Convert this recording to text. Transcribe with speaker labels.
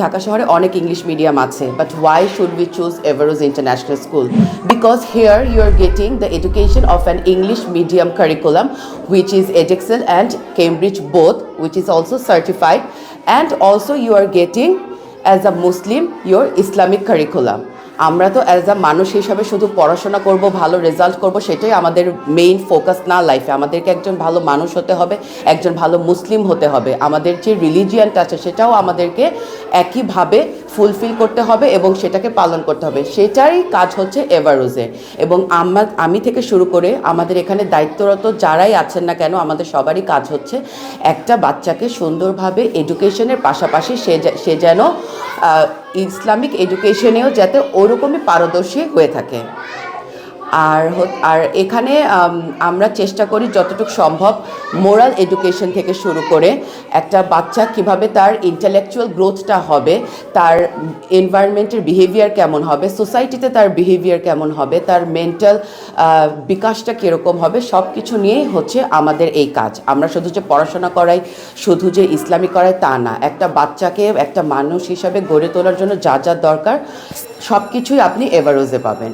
Speaker 1: ঢাকা শহরে অনেক English medium আছে but why should we choose Everose international school because here you are getting the education of an English medium curriculum which is edexcel and cambridge both which is also certified and also you are getting as a Muslim your islamic curriculum আমরা তো as a মানুষ হিসাবে শুধু পড়াশোনা করব, ভালো result করব, সেটাই আমাদের মেইন ফোকাস না লাইফে আমাদেরকে একজন ভালো মানুষ হতে হবে, একজন ভালো মুসলিম হতে হবে। আমাদের যে রিলিজিয়ানটা আছে, সেটাও আমাদেরকে একইভাবে ফুলফিল করতে হবে এবং সেটাকে পালন করতে হবে। সেটাই কাজ হচ্ছে এভারোজে এবং আমার, আমি থেকে শুরু করে আমাদের এখানে দায়িত্বরত যারাই আছেন না কেন, আমাদের সবারই কাজ হচ্ছে একটা বাচ্চাকে সুন্দরভাবে এডুকেশনের পাশাপাশি সে সে যেন ইসলামিক এডুকেশনেও যাতে ওরকমই পারদর্শী হয়ে থাকে। আর আর এখানে আমরা চেষ্টা করি যতটুকু সম্ভব মোরাল এডুকেশন থেকে শুরু করে একটা বাচ্চা কীভাবে তার ইন্টেলেকচুয়াল গ্রোথটা হবে, তার এনভায়রনমেন্টের বিহেভিয়ার কেমন হবে সোসাইটিতে তার বিহেভিয়ার কেমন হবে, তার মেন্টাল বিকাশটা কীরকম হবে সব কিছু নিয়েই হচ্ছে আমাদের এই কাজ। আমরা শুধু যে পড়াশোনা করাই, শুধু যে ইসলামিক করাই তা না, একটা বাচ্চাকে একটা মানুষ হিসাবে গড়ে তোলার জন্য যা যা দরকার সব কিছুই আপনি এভারোজে পাবেন।